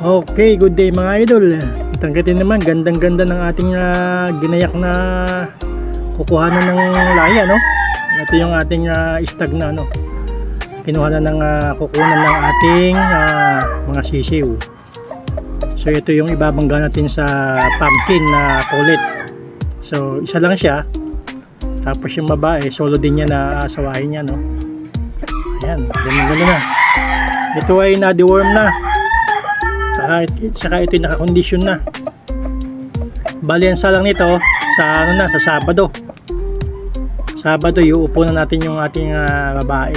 Okay, good day mga idol. Kitang-kitin naman, gandang-ganda ng ating ah, ginayak na kukuhanan ng lahi, ano? Ito yung ating ah, istag na, ano? Kinuha na ng ah, kukunan ng ating ah, mga sisiw. So, ito yung ibabangga natin sa pumpkin na kulit. So, isa lang siya. Tapos yung babae, solo din niya na asawahin niya, no? Ayan, ganun-ganun na. Ito ay na-deworm na. Saka, saka ito yung nakakondisyon na. Bali ang salang nito sa ano na, sa Sabado. Sabado, iuupo na natin yung ating ah, babae.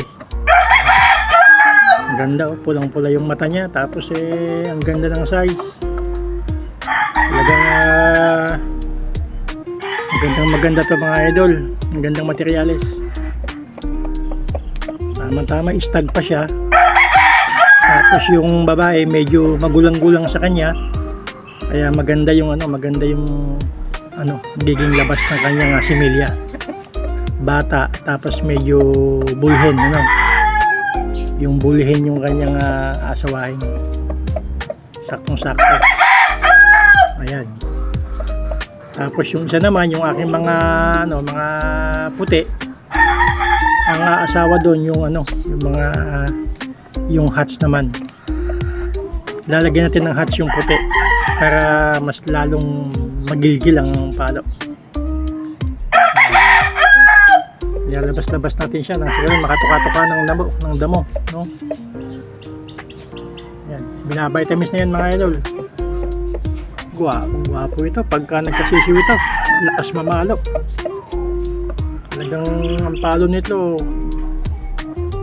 Ang ganda, oh, pulang-pula yung mata niya. Tapos eh, ang ganda ng size. Talagang ah, ang gandang maganda to mga idol. Ang gandang materyales. Tama-tama, istag pa siya. Tapos yung babae medyo magulang-gulang sa kanya. Kaya maganda yung ano, maganda yung ano, magiging labas ng kanyang uh, similya. Bata, tapos medyo bulhin, ano. Yung bulhin yung kanyang ah, asawahin. Saktong-sakto. Ayan. Tapos yung isa naman, yung aking mga ano, mga puti. Ang ah, asawa doon yung ano, yung mga ah, yung hats naman. Lalagyan natin ng hats yung puti para mas lalong magilgil ang palo. Nilalabas-labas natin siya nang siguro makatuka-tuka ng damo, ng damo, no? Yan, binavitamins na yan mga idol. Guwapo, guwapo ito. Pagka nagkasisiw ito, lakas mamalo. Talagang ang palo nito,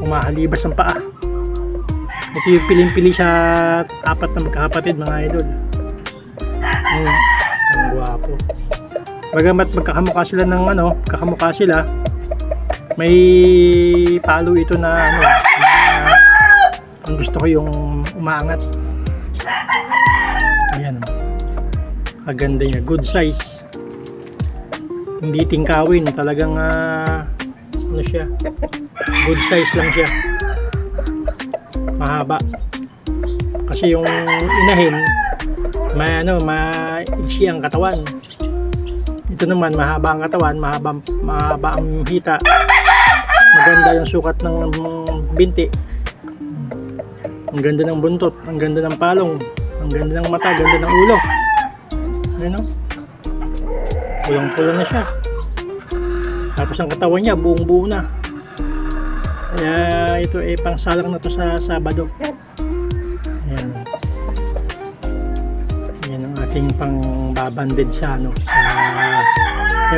umahalibas ang paa. Ito yung piling-pili sa apat na magkakapatid mga idol. Ayun, ang gwapo. Bagamat magkakamukha sila ng ano, kakamukha sila, may palo ito na ano, na ang gusto ko yung umaangat. Ayan. Kaganda niya, good size. Hindi tingkawin, talagang ah, ano siya, good size lang siya mahaba. Kasi yung inahin may ano maiksi ang katawan. Ito naman mahaba ang katawan mahaba, mahaba ang hita. Maganda yung sukat ng binti. Ang ganda ng buntot ang ganda ng palong ang ganda ng mata ganda ng ulo. Ayun o pulang pulang na siya. Tapos ang katawan niya buong buo na kaya ito ay pang salang na to sa Sabado. Ayan. Yan ang ating pang babanded sa ano sa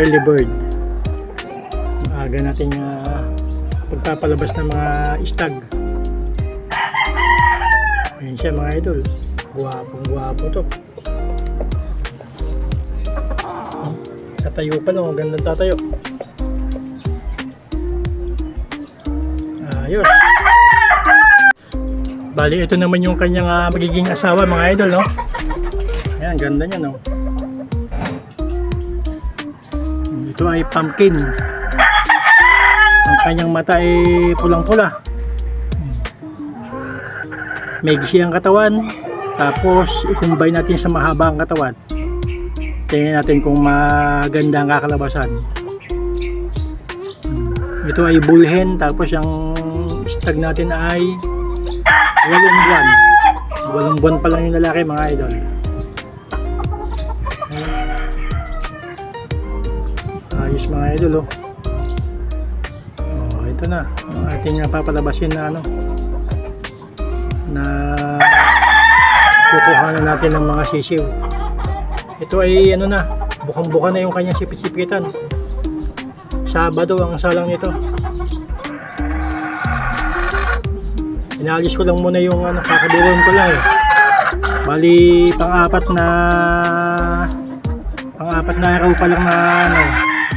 early bird. Maaga nating uh, pagpapalabas ng mga istag. Ayan siya mga idol. Guwapong guwapo to. Tatayo pa no, gandang tatayo. Ayos. Bali, ito naman yung kanyang ah, magiging asawa, mga idol, no? Ayan, ganda niya, no? Ito ay pumpkin. Ang kanyang mata ay pulang-pula. May ang katawan. Tapos, i-combine natin sa mahaba ang katawan. Tingnan natin kung maganda ang kakalabasan. Ito ay bullhen. Tapos, yung stag natin ay walong buwan. Walong buwan pa lang yung lalaki mga idol. Ayos mga idol oh. Oh, ito na. Ang ating papalabasin na ano na kukuha na natin ng mga sisiw. Ito ay ano na, bukang-buka na yung kanyang sipit-sipitan. Sabado ang salang nito. Inalis ko lang muna yung ano, kakaduron ko lang eh. Bali, pang-apat na pang-apat na araw pa lang na ano,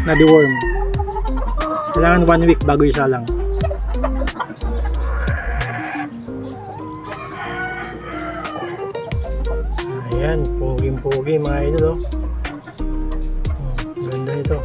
na deworm. Kailangan one week bago isa lang. Ayan, poging-pogi mga idol oh. Oh, ganda nito.